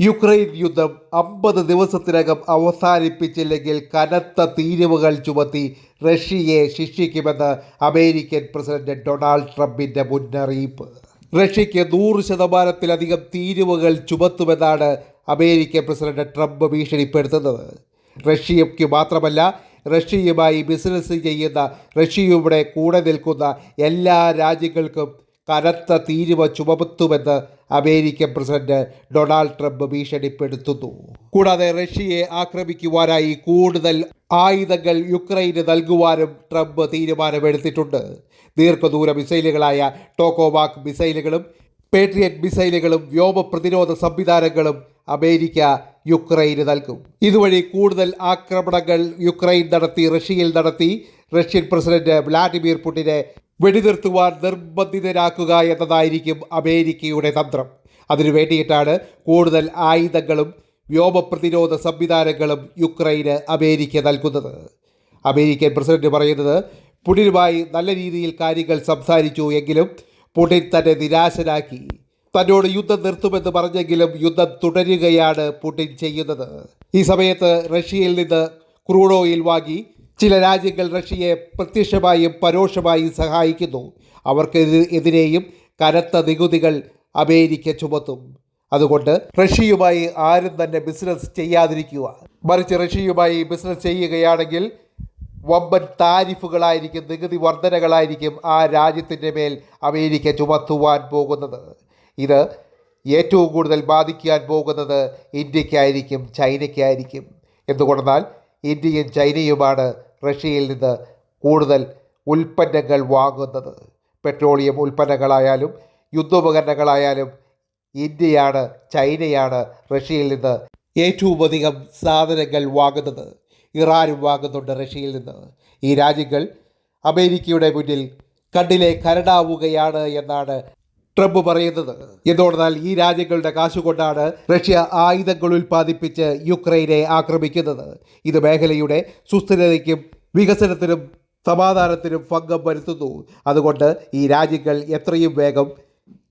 Ukraine യുദ്ധം അമ്പത് ദിവസത്തിനകം അവസാനിപ്പിച്ചില്ലെങ്കിൽ കനത്ത തീരുവകൾ ചുമത്തി റഷ്യയെ ശിക്ഷിക്കുമെന്ന് അമേരിക്കൻ പ്രസിഡന്റ് ഡൊണാൾഡ് ട്രംപിന്റെ മുന്നറിയിപ്പ്. റഷ്യയ്ക്ക് നൂറ് ശതമാനത്തിലധികം തീരുവകൾ ചുമത്തുമെന്നാണ് അമേരിക്കൻ പ്രസിഡന്റ് ട്രംപ് ഭീഷണിപ്പെടുത്തുന്നത്. റഷ്യയ്ക്ക് മാത്രമല്ല റഷ്യയുമായി ബിസിനസ് ചെയ്യുന്ന റഷ്യയുടെ കൂടെ നിൽക്കുന്ന എല്ലാ രാജ്യങ്ങൾക്കും കനത്ത തീരുവ ചുമത്തുമെന്ന് അമേരിക്കൻ പ്രസിഡന്റ് ഡൊണാൾഡ് ട്രംപ് ഭീഷണിപ്പെടുത്തുന്നു. കൂടാതെ റഷ്യയെ ആക്രമിക്കുവാനായി കൂടുതൽ ആയുധങ്ങൾ യുക്രൈന് നൽകുവാനും ട്രംപ് തീരുമാനമെടുത്തിട്ടുണ്ട്. ദീർഘദൂര മിസൈലുകളായ ടോക്കോവാക് മിസൈലുകളും പേട്രിയറ്റ് മിസൈലുകളും വ്യോമ പ്രതിരോധ സംവിധാനങ്ങളും അമേരിക്ക യുക്രൈന് നൽകും. ഇതുവഴി കൂടുതൽ ആക്രമണങ്ങൾ യുക്രൈൻ നടത്തി റഷ്യയിൽ നടത്തി റഷ്യൻ പ്രസിഡന്റ് വ്ളാഡിമിർ പുടിനെ വെടിനിർത്തുവാൻ നിർബന്ധിതരാക്കുക എന്നതായിരിക്കും അമേരിക്കയുടെ തന്ത്രം. അതിനു വേണ്ടിയിട്ടാണ് കൂടുതൽ ആയുധങ്ങളും വ്യോമ പ്രതിരോധ സംവിധാനങ്ങളും യുക്രൈന് അമേരിക്ക നൽകുന്നത്. അമേരിക്കൻ പ്രസിഡന്റ് പറയുന്നത് പുടിനുമായി നല്ല രീതിയിൽ കാര്യങ്ങൾ സംസാരിച്ചു എങ്കിലും പുടിൻ തന്നെ നിരാശനാക്കി. തന്നോട് യുദ്ധം നിർത്തുമെന്ന് പറഞ്ഞെങ്കിലും യുദ്ധം തുടരുകയാണ് പുടിൻ ചെയ്യുന്നത്. ഈ സമയത്ത് റഷ്യയിൽ നിന്ന് ക്രൂഡ് ഓയിൽ വാങ്ങി ചില രാജ്യങ്ങൾ റഷ്യയെ പ്രത്യക്ഷമായും പരോക്ഷമായും സഹായിക്കുന്നു. അവർക്ക് എതിരെയും കനത്ത നികുതികൾ അമേരിക്ക ചുമത്തും. അതുകൊണ്ട് റഷ്യയുമായി ആരും തന്നെ ബിസിനസ് ചെയ്യാതിരിക്കുക. മറിച്ച് റഷ്യയുമായി ബിസിനസ് ചെയ്യുകയാണെങ്കിൽ വമ്പൻ താരിഫുകളായിരിക്കും നികുതി വർധനകളായിരിക്കും ആ രാജ്യത്തിന്റെ മേൽ അമേരിക്ക ചുമത്തുവാൻ പോകുന്നത്. ഇത് ഏറ്റവും കൂടുതൽ ബാധിക്കാൻ പോകുന്നത് ഇന്ത്യക്കായിരിക്കും ചൈനയ്ക്കായിരിക്കും. എന്തുകൊണ്ടെന്നാൽ ഇന്ത്യയും ചൈനയുമാണ് റഷ്യയിൽ നിന്ന് കൂടുതൽ ഉൽപ്പന്നങ്ങൾ വാങ്ങുന്നത്. പെട്രോളിയം ഉൽപ്പന്നങ്ങളായാലും യുദ്ധോപകരണങ്ങളായാലും ഇന്ത്യയാണ് ചൈനയാണ് റഷ്യയിൽ നിന്ന് ഏറ്റവും അധികം സാധനങ്ങൾ വാങ്ങുന്നത്. ഇറാനും വാങ്ങുന്നുണ്ട് റഷ്യയിൽ നിന്ന്. ഈ രാജ്യങ്ങൾ അമേരിക്കയുടെ മുന്നിൽ കണ്ണിലെ കരടാവുകയാണ് എന്നാണ് ട്രംപ് പറയുന്നത്. എന്തുകൊണ്ടാൽ ഈ രാജ്യങ്ങളുടെ കാശുകൊണ്ടാണ് റഷ്യ ആയുധങ്ങൾ ഉൽപ്പാദിപ്പിച്ച് യുക്രൈനെ ആക്രമിക്കുന്നത്. ഇത് മേഖലയുടെ സുസ്ഥിരതയ്ക്കും വികസനത്തിനും സമാധാനത്തിനും ഭംഗം വരുത്തുന്നു. അതുകൊണ്ട് ഈ രാജ്യങ്ങൾ എത്രയും വേഗം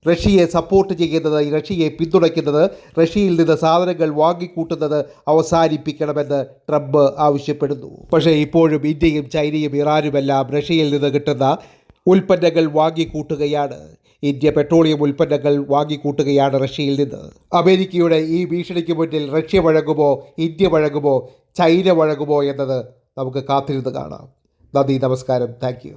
റഷ്യയെ സപ്പോർട്ട് ചെയ്യുന്നത് റഷ്യയെ പിന്തുണയ്ക്കുന്നത് റഷ്യയിൽ നിന്ന് സാധനങ്ങൾ വാങ്ങിക്കൂട്ടുന്നത് അവസാനിപ്പിക്കണമെന്ന് ട്രംപ് ആവശ്യപ്പെടുന്നു. പക്ഷേ ഇപ്പോഴും ഇന്ത്യയും ചൈനയും ഇറാനുമെല്ലാം റഷ്യയിൽ നിന്ന് കിട്ടുന്ന ഉൽപ്പന്നങ്ങൾ വാങ്ങിക്കൂട്ടുകയാണ്. ഇന്ത്യ പെട്രോളിയം ഉൽപ്പന്നങ്ങൾ വാങ്ങിക്കൂട്ടുകയാണ് റഷ്യയിൽ നിന്ന്. അമേരിക്കയുടെ ഈ ഭീഷണിക്ക് മുന്നിൽ റഷ്യ വഴങ്ങുമോ ഇന്ത്യ വഴങ്ങുമോ ചൈന വഴങ്ങുമോ എന്നത് നമുക്ക് കാത്തിരുന്ന് കാണാം. നന്ദി നമസ്കാരം. താങ്ക്